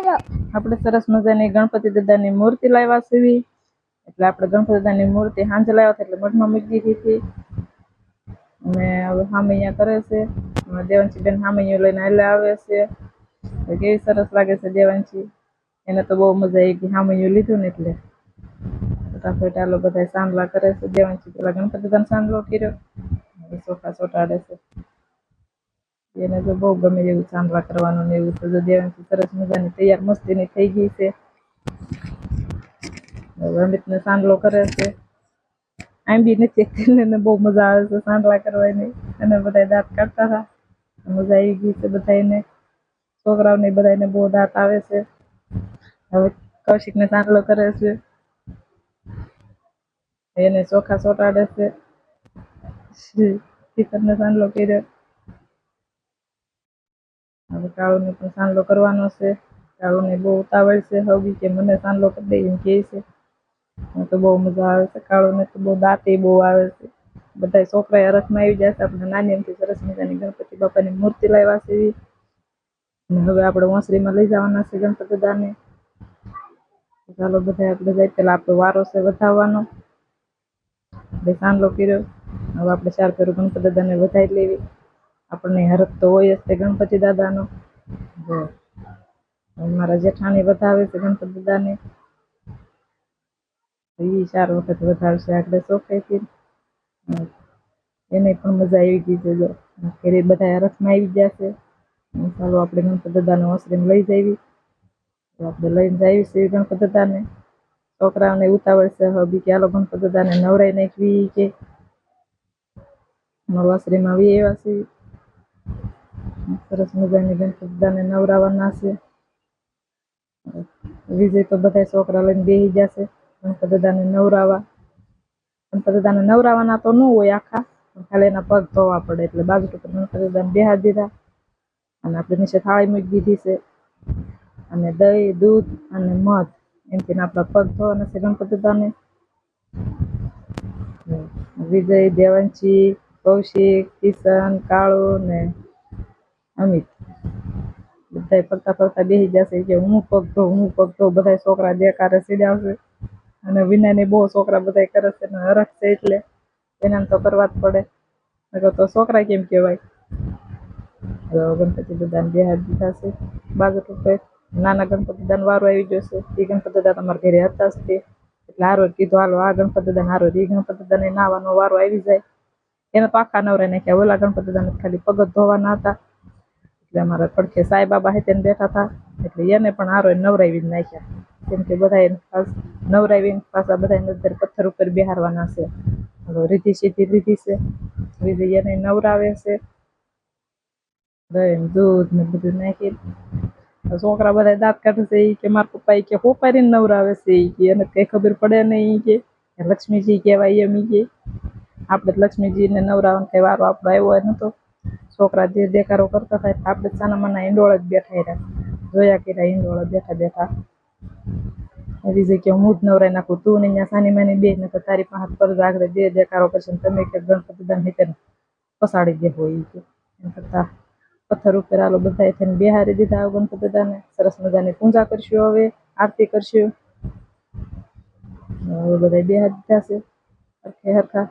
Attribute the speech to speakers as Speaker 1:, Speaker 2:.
Speaker 1: આપણે સરસ મજાની ગણપતિ દાદાની મૂર્તિ લાવ્યા સીવી એટલે આપણે ગણપતિ દાદાની મૂર્તિ સાંજે લાવ્યા હતા એટલે મઠમાં મૂકી દીધી હતી અને હવે સામે અહીંયા કરે છે અને દેવાંશી બેન સામે અહીંયા લઈને હાલે આવે છે તો કેવી સરસ લાગે છે દેવાંશી એને તો બહુ મજા આવી ગઈ સામે અહીંયા લીધું ને એટલે ફટાફટ આલો બધા સાંભળા કરે છે દેવાંશી પેલા ગણપતિ દાદાનો સાંભળો કર્યો હવે સોફા ચોટાડે છે એને તો બહુ ગમે એવું ચાંદલા કરવાનું ને એવું તો જો દેવાંશી સરસ મજાની તૈયાર મસ્તીની થઈ ગઈ છે હવે અમિતને સાંડલો કરે છે આમ બી નથી એકલી ને બહુ મજા આવે છે સાંડલા કરવાની અને બધા દાંત કાઢતા હતા મજા આવી ગઈ છે બધાને છોકરાઓને બધાને બહુ દાંત આવે છે હવે કૌશિકને સાંડલો કરે છે એને ચોખા ચોટાડે છે ટીચરને સાંડલો કર્યો હવે કાળુને પણ સાંડલો કરવાનો છે. કાળુને બહુ ઉતાવળ છે હવી કે મને સાંડલો કરી દે એમ કહે છે. તો બહુ મજા આવે છે. કાળુને તો બહુ દાંતે બહુ આવે છે. બધા છોકરા હરખમાં આવી છે. આપણે નાની એમથી સરસ મજાની ગણપતિ બાપાની મૂર્તિ લાવ્યા છે એવી અને હવે આપણે ઓસરીમાં લઈ જવાના છે ગણપતિ દાદાને ચાલો બધા આપણે જાય પેલા આપણો વારો છે વધાવવાનો. આપણે કર્યો. હવે આપણે ચાર ફેરું ગણપતિ દાદાને વધારી લેવી. આપણને હરખ તો હોય જ તે ગણપતિ દાદાનો. જો હવે મારા જેઠાણી વધાવે છે ગણપતિ દાદાને. એ ચાર વખત વધારશે આગળ શોખેથી એને પણ મજા આવી ગઈ છે જો. ઘરે બધા હરખમાં આવી ગયા છે. ચાલો આપણે ગણપતિ દાદાનો આશ્રમ લઈ જઈએ આપણે લઈને જઈએ ગણપતિ દાદાને. છોકરાઓને ઉતાવળ છે હબી કે હાલો ગણપતિ દાદાને નવરાઈ નાખવી કે. નવરાશ્રીમાં આવી એવા છે. સરસ મજાની ગણપતિ દાદાને નવરાવાના છે. વિજય તો બધા છોકરા લઈને બેસી જશે. ગણપતિ દાદાને નવરાવા. ગણપતિ દાદાને નવરાવાના તો ન હોય આખા ખાલી એના પગ ધોવા પડે એટલે બાજુ ટુકડે ગણપતિ બેહાડી દીધા. અને આપણે નીચે થાળી મૂકી દીધી છે. અને દહીં, દૂધ અને મધ. એમથી આપણા પગ ધોવાના છે ગણપતિ દાદાને. વિજય, દેવાંશી, કૌશિક, કિશન, કાળુ ને અમિત. બધા ફરતા ફરતા બેસી જશે કે હું પગ ધો, હું પગ ધો બધા છોકરા દેકારે સીડાવશે. અને વિનાને બહુ છોકરા બધા કરે છે અને હરખ છે એટલે વિનાને તો કરવા જ પડે. નકર તો છોકરા કેમ કહેવાય? હવે ગણપતિ દાદાને હાથ દીધા છે. બાજુ ઉપર નાના ગણપતિ દાદાનો વારો આવી ગયો છે. એ ગણપતિ દાદા તમારા ઘરે હતા જ તે. એટલે હારો કીધું, હાલો, આ ગણપતિ દાદાને હારો એ ગણપતિ દાદાને નાવાનો વારો આવી જાય. એને તો આખા નવરાઈ નાખ્યા ઓલા ગણપતિ દાદાને ખાલી પગ ધોવાના હતા. એટલે અમારા પડખે સાઈ બાબા હે તેને બેઠા હતા એટલે એને પણ હારો નવરાવી જ નાખ્યા કેમ કે બધા એને ખાસ નવરાવીને પાછા બધા અંદર પથ્થર ઉપર બેહારવાના છે હવે રીધી સીધી રીધી છે રીધી એને નવરાવે છે દહીં દૂધ ને બધું નાખી છોકરા બધા દાંત કાઢે છે ઈ કે મારા પપ્પા ઈ કે હોપારીને નવરાવે છે ઈ કે એને કઈ ખબર પડે નહીં ઈ કે લક્ષ્મીજી કહેવાય એમ ઈ કે આપણે લક્ષ્મીજીને નવરાવાનો કઈ વારો આપણો આવ્યો નતો છોકરા જે દેખારો કરતા થાય આપણે સાના માના ઈંડોળ જ બેઠા રહ્યા જોયા કર્યા ઈંડોળ બેઠા બેઠા એવી જગ્યા હું જ નવરાઈ નાખું તું ને અહીંયા સાની માની બે ને તારી પાસે પર આગળ બે દેખારો પછી તમે કે ગણપતિ દાન હિતે પસાડી દે હોય ઈ કે એમ કરતા પથ્થર ઉપર આલો બધા થઈને બેહારી દીધા ગણપતિ દાદાને સરસ મજાની પૂજા કરશું હવે આરતી કરશું હવે બધા બેહારી દીધા છે હરખે હરખા